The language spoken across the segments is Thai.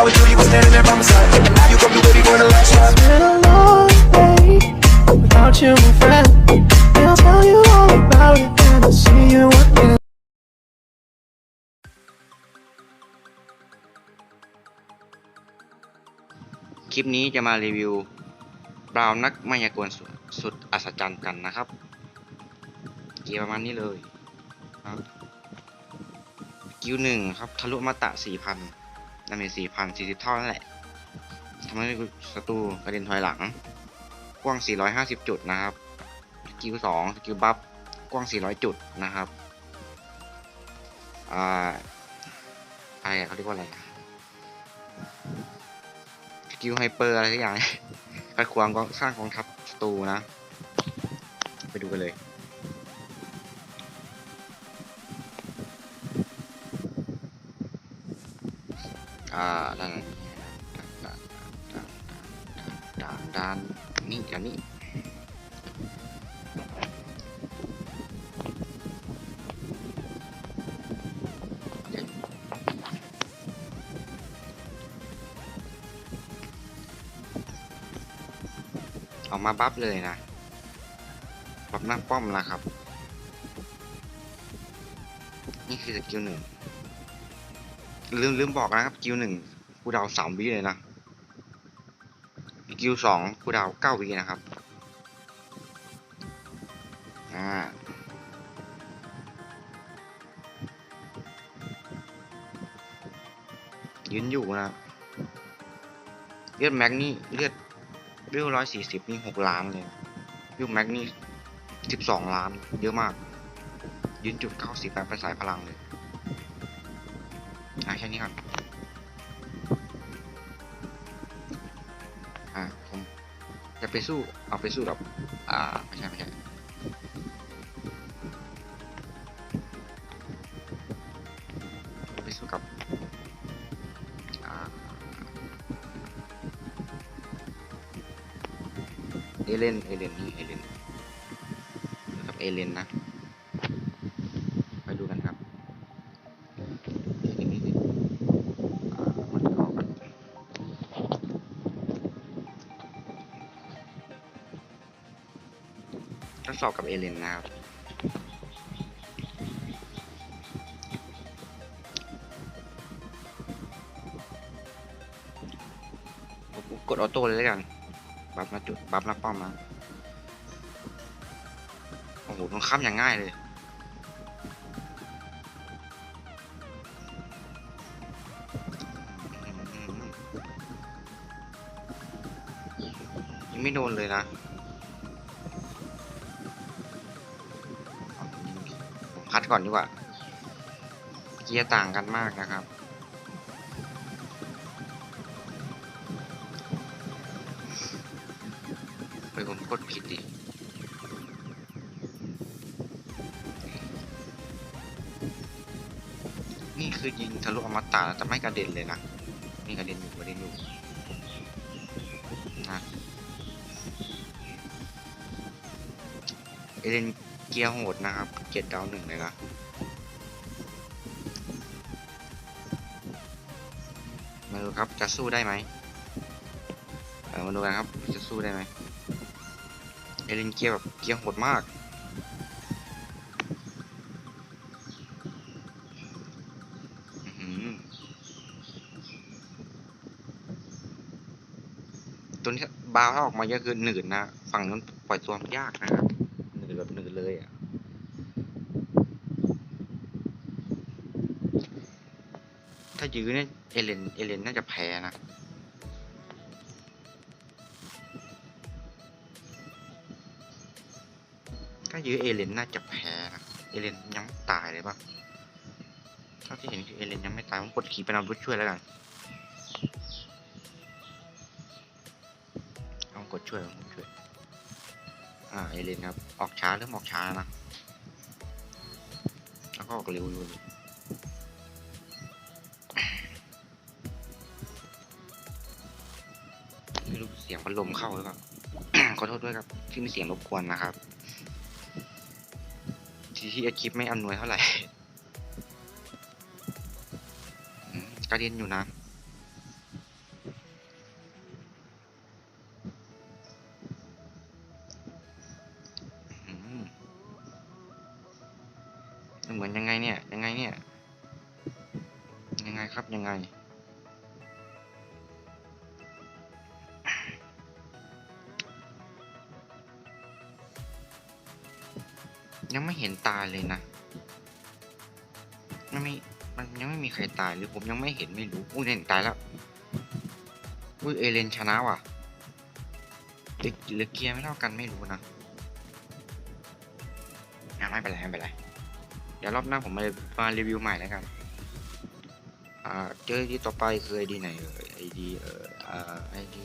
I was you, you were standing there by my side. And now you come through, baby, going the last ride. It's been a long day without you, my friend. And I'll tell you all about it when I see you again. คลิปนี้จะมารีวิวบราวน์นักมายากลสุดสุดอัศจรรย์กันนะครับ เกียร์ประมาณนี้เลยครับกิวหนึ่งครับทะลุมาตะสี่พัน ดาเมจสี่พันสี่สิบเท่านั่นแหละทำให้ศัตรูกระเด็นถอยหลัง กว้าง 450 จุดนะครับ สกิลสองสกิลบัฟ กว้าง 400 จุดนะครับ อ่า อะไรเขาเรียกว่าอะไร สกิลไฮเปอร์อะไรสักอย่างขัดขวางสร้างกองทัพศัตรูนะ ไปดูกันเลย อ่าด้านด้านด้านด้านด้านนี่กันนี่ออกมาบัฟเลยนะบัฟหน้าป้อมนะครับ นี่คือสกิลหนึ่ง ลืมลืมบอกนะครับกิวหนึ่งกูดาวสามวิเลยนะกิวสองกูดาวเก้าวินะครับอ่ายืนอยู่นะเลือดแม็กนี่เลือดเลือดร้อยสี่สิบนี่หกล้านเลยเลือดแม็กนี่สิบสองล้านเยอะมาก ยืนจุดเก้าสิบแปดเป็นสายพลังเลย อะแค่นี้ก่อน อะผมจะไปสู้ เอาไปสู้กับ อ่า ไม่ใช่ไม่ใช่ไปสู้กับ อ่าเอเลนเอเลนนี่เอเลนกับเอเลนนะ สอบกับเอเลนนะครับกดออโต้เลยแล้วกัน บัฟมาจุด บัฟมาป้อมมาโอ้โหมันข้ามอย่างง่ายเลยยังไม่โดนเลยนะ ผมคัดก่อนดีกว่า เกียร์ต่างกันมากนะครับ ไปผมกดผิดดินี่คือยิงทะลุอมตะแต่ไม่กระเด็นเลยนะนี่กระเด็นอยู่กระเด็นอยู่นะเอเลน เกียร์โหดนะครับเจ็ดดาวหนึ่งเลยนะมาดูครับ จะสู้ได้ไหมเออมาดูกันครับ จะสู้ได้ไหมเอเลนเกียร์แบบเกียร์โหดมากตัวนี้บาวถ้าออกมาเยอะคือหนืดนะ ฝั่งนู้นปล่อยตัวยากนะครับ แบบหนืดเลยอะถ้ายื้อเนี่ยเอเลนเอเลนน่าจะแพ้นะถ้ายื้อเอเลนน่าจะแพ้นะเอเลนยังไม่ตายเลยปะเท่าที่เห็นคือเอเลนยังไม่ตายผมกดขี่เป็นอาวุธช่วยแล้วกันเอากดช่วยเอากดช่วย อ่าเอเลนครับ ออกช้าเริ่มออกช้านะ แล้วก็ออกเร็วเลยไม่รู้เสียงพัดลมเข้าหรือเปล่า ขอโทษด้วยครับ ที่มีเสียงรบกวนนะครับ ที่ที่คลิปไม่อำนวยเท่าไหร่อืมกระเด็นอยู่นะ ยังไม่เห็นตายเลยนะมันไม่มันยังไม่มีใครตายหรือผมยังไม่เห็นไม่รู้อุ้ยเห็นตายแล้วอุ้ยเอเลนชนะว่ะหรือหรือเกียร์ไม่เท่ากันไม่รู้นะอะไม่เป็นไรไม่เป็นไรเดี๋ยวรอบหน้าผมมามารีวิวใหม่แล้วกันอ่าเจอดีต่อไปคือไอดีไหนเอ่ยไอดีเอ่อไอดี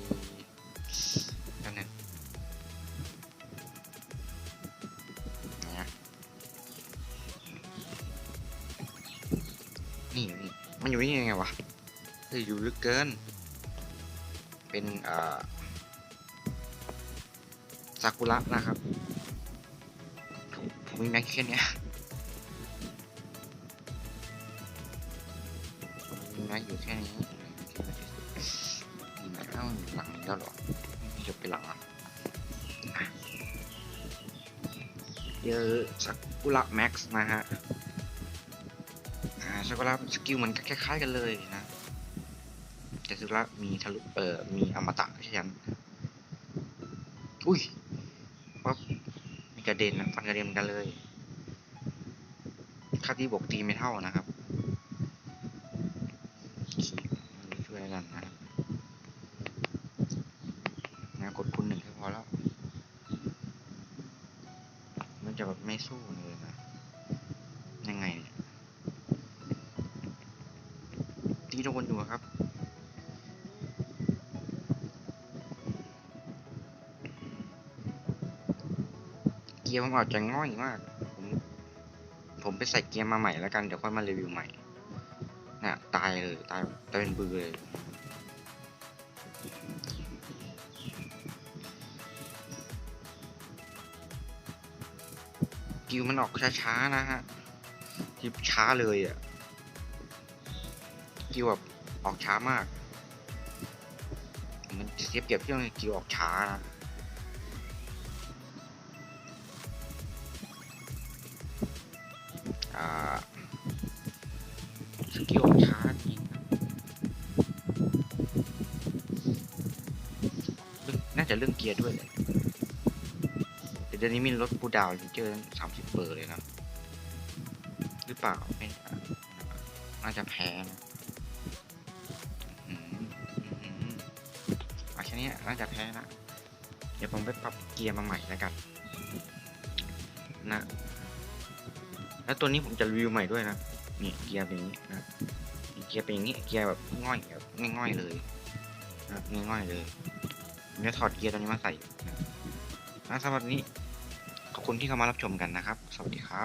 มันอยู่นี่ยังไงวะเฮ้ยอยู่ลึกเกิน เป็นอ่าซากุระนะครับผมมีแม็กแค่นี้มีแม็กอยู่แค่นี้มีแม็กเอ้าหลังนี้แล้วหรอจะไปหลังอะเจอะซากุระแม็กซ์นะฮะ อ่าซากุระสกิลมันคล้ายๆกันเลยนะแต่ซากุระมีทะลุเอ่อมีอมตะใช่ไหมอุ้ยปั๊บมีกระเด็นนะฟันกระเด็นกันเลยค่าที่บวกตีไม่เท่านะครับช่วยกันนะนะกดคูณหนึ่งแค่พอแล้ว มันจะแบบไม่สู้เลยนะ โดนอยู่อะครับเกียร์ผมอาจจะง่อยมาก ผมผมไปใส่เกียร์มาใหม่แล้วกัน เดี๋ยวค่อยมารีวิวใหม่น่ะตายเลยตายตายเป็นบือเลยกิวมันออกช้าๆนะฮะทิบช้าเลยอะ กิวแบบออกช้ามาก มันเสียเปรียบที่ตรงกิวออกช้านะอ่าสกิลออกช้าจริงนะน่าจะเรื่องเกียร์ด้วยแหละแต่เดี๋ยวนี้มีรถปูดาวเจอสามสิบเปอร์เลยนะ หรือเปล่าไม่น่าจะแพ้นะ นี้น่าจะแพ้นะเดี๋ยวผมไปปรับเกียร์มาใหม่แล้วกันนะแล้วตัวนี้ผมจะรีวิวใหม่ด้วยนะนี่เกียร์เป็นอย่างนี้นะเกียร์เป็นอย่างนี้เกียร์แบบง่อยแบบง่อยๆเลยนะง่อยๆเลยผมจะถอดเกียร์ตัวนี้มาใส่นะสำหรับวันนี้ขอบคุณที่เข้ามารับชมกันนะครับ สวัสดีครับ